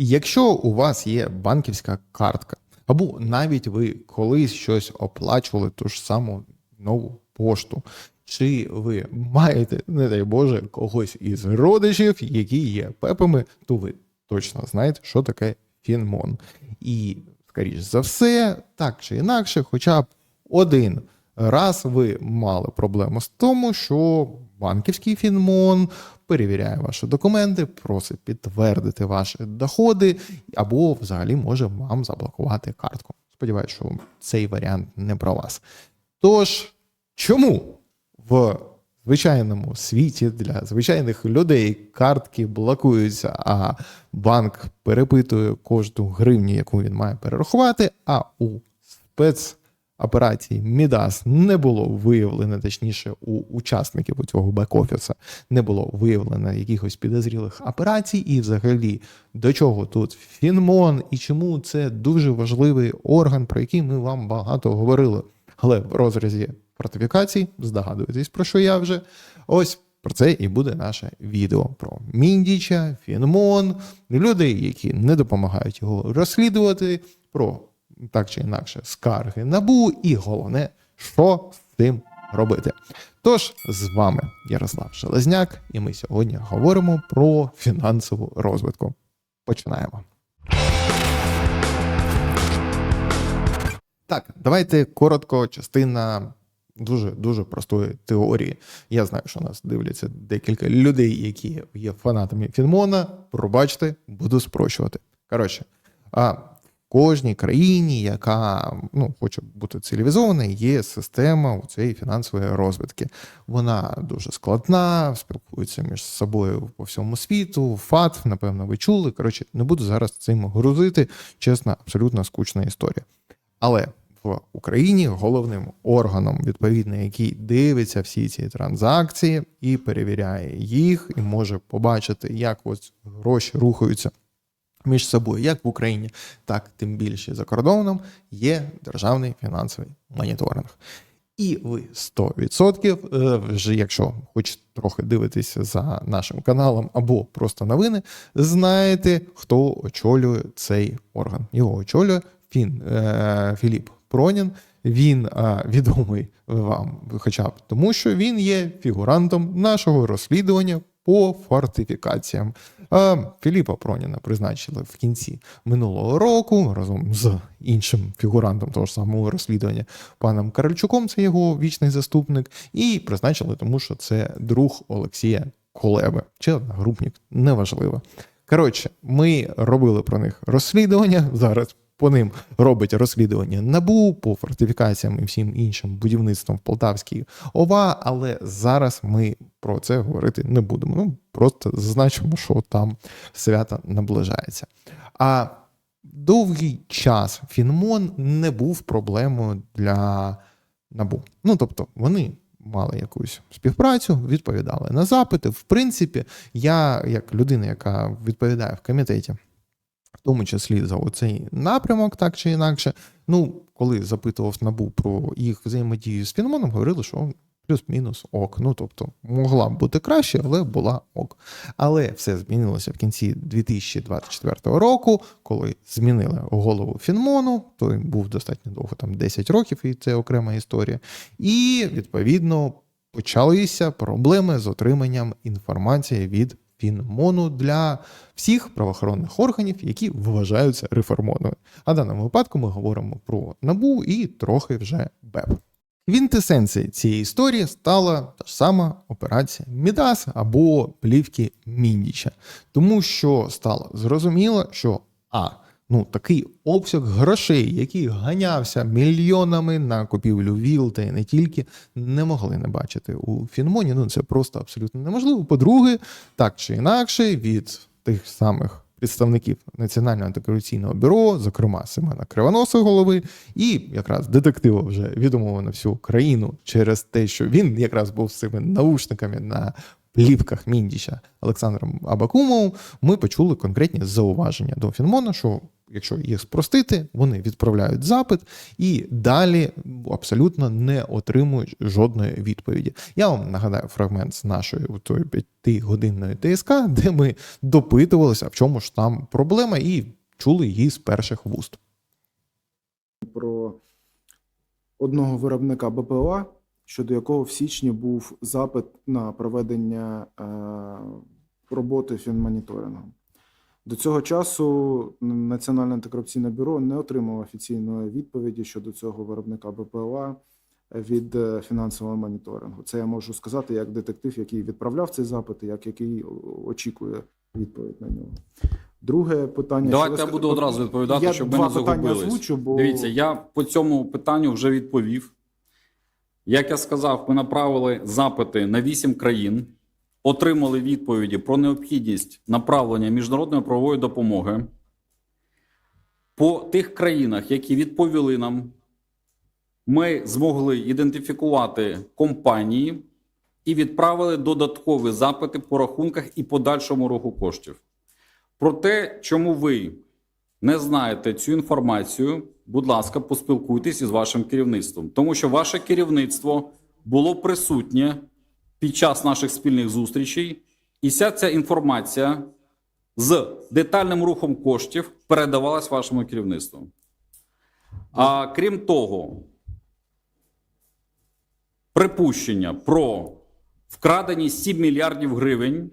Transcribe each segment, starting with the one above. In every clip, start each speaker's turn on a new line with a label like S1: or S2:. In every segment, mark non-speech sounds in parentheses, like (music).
S1: Якщо у вас є банківська картка, або навіть ви колись щось оплачували ту ж саму нову пошту, чи ви маєте, не дай Боже, когось із родичів, які є пепами, то ви точно знаєте, що таке фінмон. І, скоріш за все, так чи інакше, хоча б один раз ви мали проблему з тому, що банківський фінмон перевіряє ваші документи, просить підтвердити ваші доходи, або взагалі може вам заблокувати картку. Сподіваюсь, що цей варіант не про вас. Тож, чому в звичайному світі для звичайних людей картки блокуються, а банк перепитує кожну гривню, яку він має перерахувати, а у спец операції Мідас не було виявлено, точніше, у учасників цього бек-офіса не було виявлено якихось підозрілих операцій, і взагалі до чого тут Фінмон, і чому це дуже важливий орган, про який ми вам багато говорили. Але в розрізі фортифікацій, здогадуєтесь, про що я вже. Ось про це і буде наше відео про Міндіча, Фінмон, людей, які не допомагають його розслідувати, про так чи інакше скарги набу, і головне, що з цим робити. Тож з вами Ярослав Железняк, і ми сьогодні говоримо про фінансову розвитку. Починаємо. Так, давайте коротко, частина дуже дуже простої теорії. Я знаю, що нас дивляться декілька людей, які є фанатами Фінмона. Пробачте, буду спрощувати. Коротше, а кожній країні, яка ну, хоче бути цивілізованою, є система у цієї фінансової розвитки. Вона дуже складна, спілкується між собою по всьому світу. ФАТ, напевно, ви чули. Коротше, не буду зараз цим грузити. Чесно, абсолютно скучна історія. Але в Україні головним органом, відповідно, який дивиться всі ці транзакції і перевіряє їх, і може побачити, як ось гроші рухаються між собою, як в Україні, так тим більше за кордоном, є державний фінансовий моніторинг. І ви 100%, е, вже якщо хоч трохи дивитися за нашим каналом або просто новини, знаєте, хто очолює цей орган. Його очолює Фін, е, Філіп Пронін. Він е, відомий вам, хоча б тому, що він є фігурантом нашого розслідування по фортифікаціям. Філіпа Проніна призначили в кінці минулого року разом з іншим фігурантом того ж самого розслідування паном Каральчуком, це його вічний заступник, і призначили, тому що це друг Олексія Колеби чи одногрупник, неважливо. Коротше, ми робили про них розслідування зараз по ним робить розслідування набу по фортифікаціям і всім іншим будівництвом в Полтавській ОВА, але зараз ми про це говорити не будемо. Ну просто зазначимо, що там свято наближається. А довгий час Фінмон не був проблемою для набу. Ну тобто вони. Мали якусь співпрацю, відповідали на запити. В принципі, я, як людина, яка відповідає в комітеті в тому числі за оцей напрямок, так чи інакше. Ну, коли запитував набу про їх взаємодію з Фінмоном, говорили, що плюс-мінус ок. Ну тобто могла б бути краще, але була ок. Але все змінилося в кінці 2024 року, коли змінили голову Фінмону, той був достатньо довго, там 10 років, і це окрема історія. І відповідно почалися проблеми з отриманням інформації від. Фінмону для всіх правоохоронних органів, які вважаються реформованими. А в даному випадку ми говоримо про набу і трохи вже БЕП. Квінтесенцією цієї історії стала та ж сама операція Мідас або плівки Міндіча, тому що стало зрозуміло, що а. Ну, такий обсяг грошей, який ганявся мільйонами на купівлю ВІЛ та й не тільки, не могли не бачити у Фінмоні. Ну це просто абсолютно неможливо. По-друге, так чи інакше, від тих самих представників Національного антикорупційного бюро, зокрема Семена Кривоноса голови, і якраз детектива вже відомого на всю країну через те, що він якраз був з цими наушниками на плівках Міндіча Олександром Абакумовим, ми почули конкретні зауваження до Фінмона, що якщо їх спростити, вони відправляють запит і далі абсолютно не отримують жодної відповіді. Я вам нагадаю фрагмент з нашої п'ятигодинної ТСК, де ми допитувалися, в чому ж там проблема, і чули її з перших вуст.
S2: про одного виробника БПЛА, щодо якого в січні був запит на проведення е, роботи фінмоніторингу. До цього часу Національне антикорупційне бюро не отримало офіційної відповіді щодо цього виробника БПЛА від е, фінансового моніторингу. Це я можу сказати як детектив, який відправляв цей запит, і як який очікує відповідь на нього. Друге питання.
S3: Давайте я буду одразу відповідати,
S2: я
S3: щоб ми не загубились.
S2: озвучу, бо
S3: Дивіться, я по цьому питанню вже відповів. Як я сказав, ми направили запити на вісім країн, отримали відповіді про необхідність направлення міжнародної правової допомоги. По тих країнах, які відповіли нам, ми змогли ідентифікувати компанії і відправили додаткові запити по рахунках і подальшому руху коштів. Про те, чому ви не знаєте цю інформацію, будь ласка, поспілкуйтесь із вашим керівництвом, тому що ваше керівництво було присутнє під час наших спільних зустрічей, і вся ця інформація з детальним рухом коштів передавалась вашому керівництву. А крім того, припущення про вкрадені 7 мільярдів гривень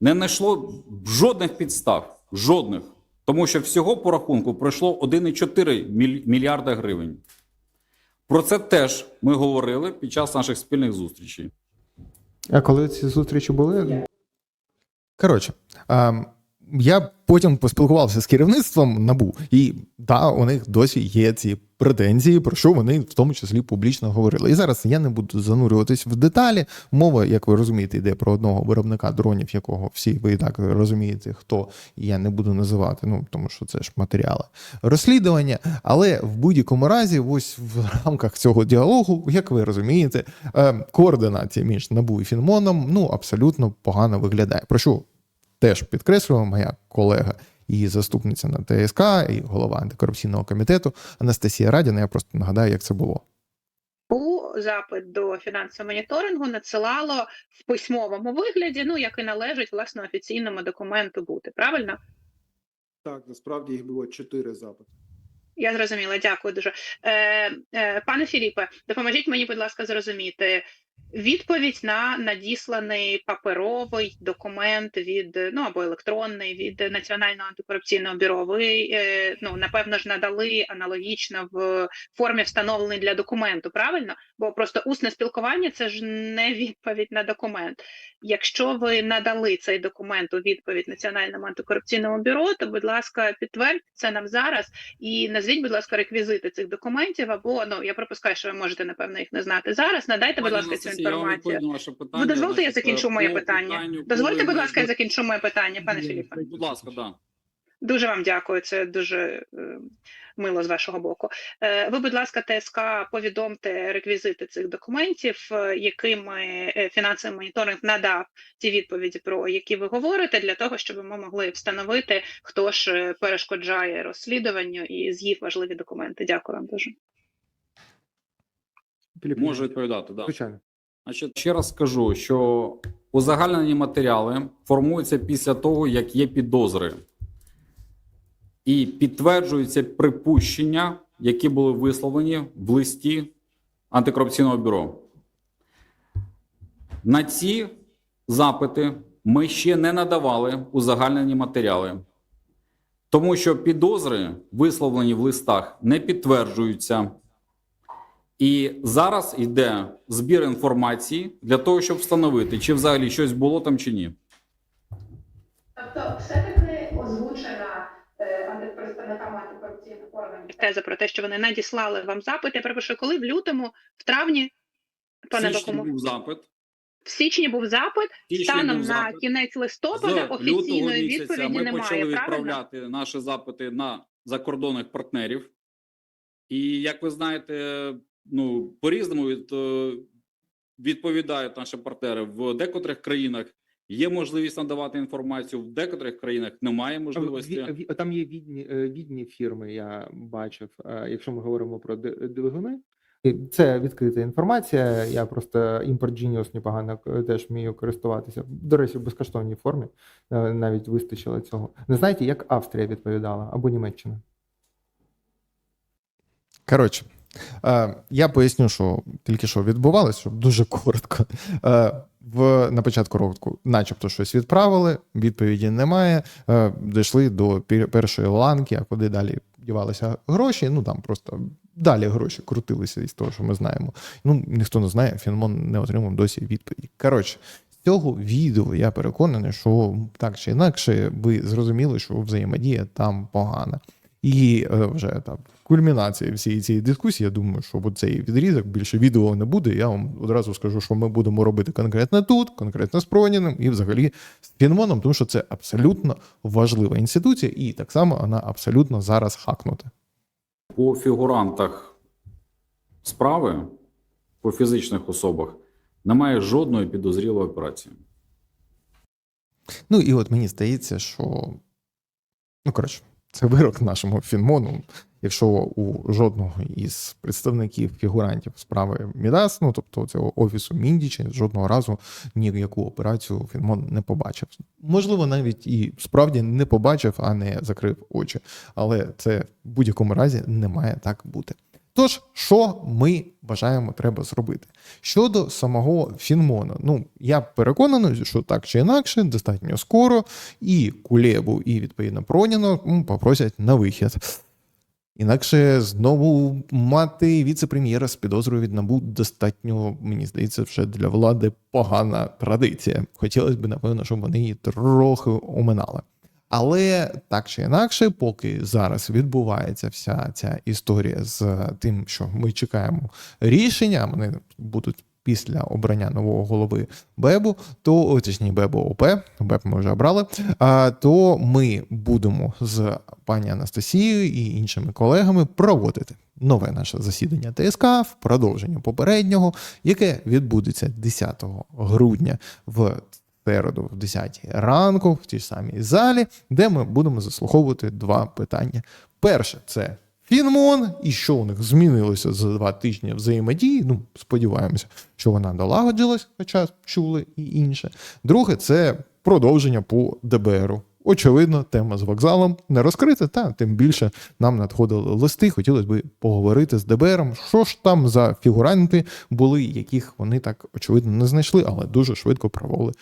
S3: не знайшло жодних підстав. Жодних. Тому що всього по рахунку пройшло 1,4 мільярда гривень. Про це теж ми говорили під час наших спільних зустрічей.
S1: А коли ці зустрічі були? Коротше, ем, я потім поспілкувався з керівництвом НАБУ, і да, у них досі є ці претензії, про що вони в тому числі публічно говорили. І зараз я не буду занурюватись в деталі. Мова, як ви розумієте, йде про одного виробника дронів, якого всі ви і так розумієте, хто я не буду називати, ну тому що це ж матеріали розслідування. Але в будь-якому разі, ось в рамках цього діалогу, як ви розумієте, е, координація між НАБУ і Фінмоном ну абсолютно погано виглядає. Про що теж підкреслювала моя колега і заступниця на ТСК, і голова антикорупційного комітету Анастасія Радіна. Я просто нагадаю, як це було.
S4: НАБУ запит до фінансового моніторингу надсилало в письмовому вигляді, ну як і належить власне офіційному документу бути. Правильно?
S2: Так, насправді їх було чотири запити.
S4: Я зрозуміла, дякую дуже. Е, е, пане Філіпе, допоможіть мені, будь ласка, зрозуміти відповідь на надісланий паперовий документ від ну або електронний від Національного антикорупційного бюро. Ви е, ну напевно ж надали аналогічно в формі встановлений для документу. Правильно? Бо просто усне спілкування це ж не відповідь на документ. Якщо ви надали цей документ у відповідь Національному антикорупційному бюро, то будь ласка, підтвердьте це нам зараз і назвіть, будь ласка, реквізити цих документів. Або ну я припускаю, що ви можете напевно їх не знати зараз. Надайте, будь ласка, цю
S3: Анастасія, я вам
S4: інформацію.
S3: відповім на ваше питання.
S4: Ви дозвольте, я закінчу моє питання. Дозвольте, будь ласка, я закінчу моє питання, пане Філіпе.
S3: Будь ласка, да.
S4: Дуже вам дякую. Це дуже е, мило з вашого боку. Е, ви, будь ласка, ТСК, повідомте реквізити цих документів, е, якими фінансовий моніторинг надав ті відповіді, про які ви говорите, для того, щоб ми могли встановити, хто ж перешкоджає розслідуванню і з'їв важливі документи. Дякую вам дуже.
S3: Можу відповідати, да.
S1: Звичайно.
S3: Значить, ще раз скажу, що узагальнені матеріали формуються після того, як є підозри, і підтверджуються припущення, які були висловлені в листі антикорупційного бюро. На ці запити ми ще не надавали узагальнені матеріали, тому що підозри, висловлені в листах, не підтверджуються. І зараз йде збір інформації для того, щоб встановити, чи взагалі щось було там чи ні.
S4: Тобто, все таки озвучена е, представниками антикорупційних органів теза про те, що вони надіслали вам запит. Я перепрошую, коли в лютому, в травні, пане
S3: В січні
S4: Бакумов,
S3: був запит.
S4: в січні був запит.
S3: січні
S4: Станом
S3: був
S4: на кінець листопада
S3: лютого
S4: офіційної
S3: місяця
S4: відповіді
S3: ми
S4: немає.
S3: почали
S4: Правильно?
S3: наші запити на закордонних партнерів. І як ви знаєте, ну по-різному від, е, відповідають наші партнери в декотрих країнах. Є можливість надавати інформацію в декотрих країнах. Немає можливості.
S1: Там є відні, е, відні фірми, я бачив, е, якщо ми говоримо про двигуни. Це відкрита інформація. Я просто Import Genius непогано теж вмію користуватися. До речі, в безкоштовній формі навіть вистачило цього. Не знаєте, як Австрія відповідала або Німеччина? Коротше, е, я поясню, що тільки що відбувалося, щоб дуже коротко. Е, в, на початку року, начебто, щось відправили, відповіді немає. Е, дійшли до першої ланки, а куди далі дівалися гроші. Ну там просто далі гроші крутилися із того, що ми знаємо. Ну, ніхто не знає, Фінмон не отримав досі відповіді. Коротше, з цього відео я переконаний, що так чи інакше ви зрозуміли, що взаємодія там погана. І е, вже там в кульмінації всієї цієї дискусії, я думаю, що цей відрізок більше відео не буде. Я вам одразу скажу, що ми будемо робити конкретно тут, конкретно з Проніним і взагалі з Фінмоном, тому що це абсолютно важлива інституція, і так само вона абсолютно зараз хакнута.
S3: По фігурантах справи, по фізичних особах, немає жодної підозрілої операції.
S1: Ну і от мені здається, що ну коротше, це вирок нашому Фінмону. Якщо у жодного із представників фігурантів справи Мідас, ну тобто цього офісу Міндіча, жодного разу ніяку операцію Фінмон не побачив. Можливо, навіть і справді не побачив, а не закрив очі. Але це в будь-якому разі не має так бути. Тож, що ми вважаємо, треба зробити? Щодо самого Фінмона, ну я переконаний, що так чи інакше, достатньо скоро і Кулебу, і відповідно Проніно попросять на вихід. Інакше знову мати віце-прем'єра з підозрою від НАБУ достатньо, мені здається, вже для влади погана традиція. Хотілося б, напевно, щоб вони її трохи оминали. Але так чи інакше, поки зараз відбувається вся ця історія з тим, що ми чекаємо рішення, вони будуть після обрання нового голови БЕБу, то о, точніше БЕБу ОП, БЕБ ми вже обрали. А, то ми будемо з пані Анастасією і іншими колегами проводити нове наше засідання ТСК в продовження попереднього, яке відбудеться 10 грудня в середу в 10 ранку в тій самій залі, де ми будемо заслуховувати два питання. Перше це Фінмон, і що у них змінилося за два тижні взаємодії. Ну, сподіваємося, що вона долагодилась, хоча чули і інше. Друге, це продовження по ДБРу. Очевидно, тема з вокзалом не розкрита, та тим більше нам надходили листи. Хотілося б поговорити з ДБРом, що ж там за фігуранти були, яких вони так очевидно не знайшли, але дуже швидко провели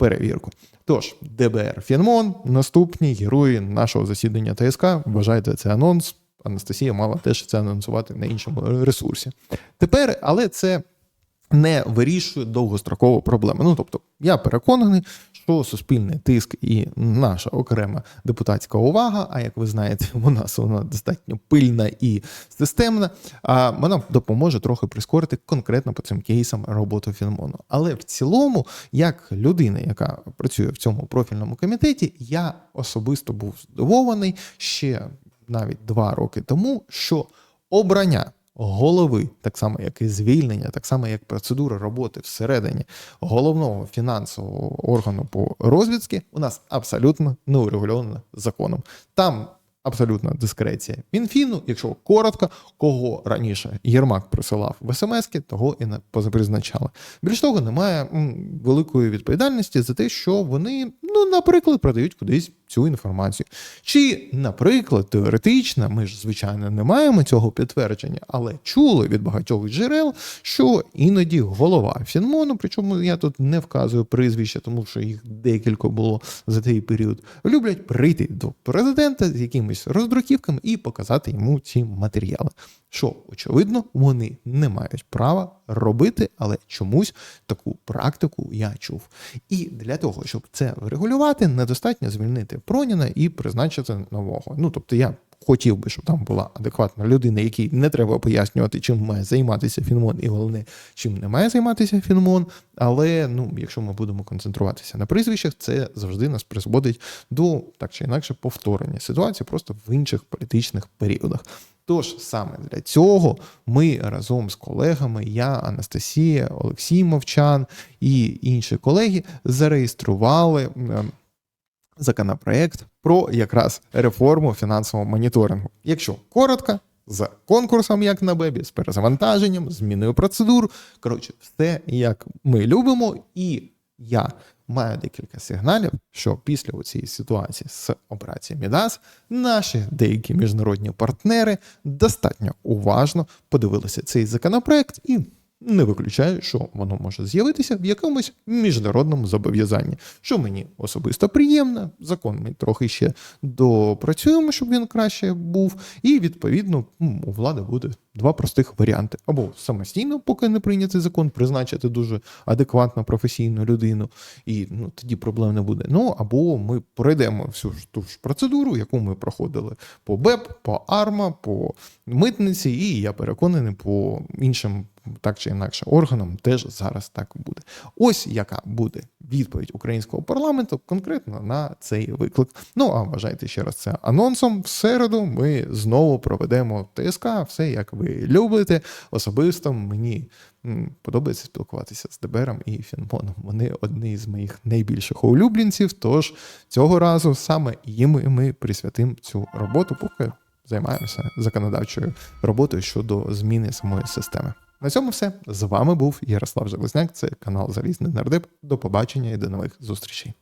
S1: перевірку. Тож, ДБР Фінмон, наступні герої нашого засідання ТСК. Вважайте це анонс. Анастасія мала теж це анонсувати на іншому ресурсі. Тепер, але це не вирішує довгострокову проблему. Ну тобто, я переконаний, що суспільний тиск і наша окрема депутатська увага, а як ви знаєте, (laughs) нас вона достатньо пильна і системна. А вона допоможе трохи прискорити конкретно по цим кейсам роботу Фінмону. Але в цілому, як людина, яка працює в цьому профільному комітеті, я особисто був здивований ще навіть два роки тому, що обрання голови, так само як і звільнення, так само як процедура роботи всередині головного фінансового органу по розвідці, у нас абсолютно не урегульовано законом. Там абсолютна дискреція Мінфіну, якщо коротко, кого раніше Єрмак присилав в смс-ки, того і не позапризначали. Більш того, немає великої відповідальності за те, що вони, ну, наприклад, продають кудись цю інформацію. Чи, наприклад, теоретично, ми ж звичайно не маємо цього підтвердження, але чули від багатьох джерел, що іноді голова Фінмону, причому я тут не вказую прізвища, тому що їх декілька було за цей період, люблять прийти до президента з якимись роздруківками і показати йому ці матеріали. Що, очевидно, вони не мають права робити, але чомусь таку практику я чув. І для того, щоб це врегулювати, недостатньо звільнити Проніна і призначити нового. Ну тобто я. Хотів би, щоб там була адекватна людина, якій не треба пояснювати, чим має займатися Фінмон, і головне, чим не має займатися Фінмон. Але ну, якщо ми будемо концентруватися на прізвищах, це завжди нас призводить до так чи інакше повторення ситуації просто в інших політичних періодах. Тож саме для цього ми разом з колегами, я, Анастасія, Олексій Мовчан і інші колеги зареєстрували ем, законопроект про якраз реформу фінансового моніторингу. Якщо коротко, з конкурсом, як на Бебі, з перезавантаженням, зміною процедур. Коротше, все як ми любимо, і я маю декілька сигналів, що після цієї ситуації з операцією Мідас наші деякі міжнародні партнери достатньо уважно подивилися цей законопроект і не виключаю, що воно може з'явитися в якомусь міжнародному зобов'язанні, що мені особисто приємно. Закон ми трохи ще допрацюємо, щоб він краще був. І відповідно у влади буде два простих варіанти: або самостійно, поки не прийнятий закон, призначити дуже адекватну професійну людину, і ну тоді проблем не буде. Ну або ми пройдемо всю ж ту ж процедуру, яку ми проходили по БЕП, по АРМА, по митниці, і я переконаний, по іншим так чи інакше органам теж зараз так буде. Ось яка буде відповідь українського парламенту конкретно на цей виклик. Ну а вважайте ще раз це анонсом. В середу ми знову проведемо ТСК, все як ви любите. Особисто мені подобається спілкуватися з ДБРом і Фінмоном. Вони одні з моїх найбільших улюбленців. Тож цього разу саме їм ми присвятимо цю роботу, поки займаємося законодавчою роботою щодо зміни самої системи. На цьому все. З вами був Ярослав Железняк. Це канал Залізний Нардеп. До побачення і до нових зустрічей.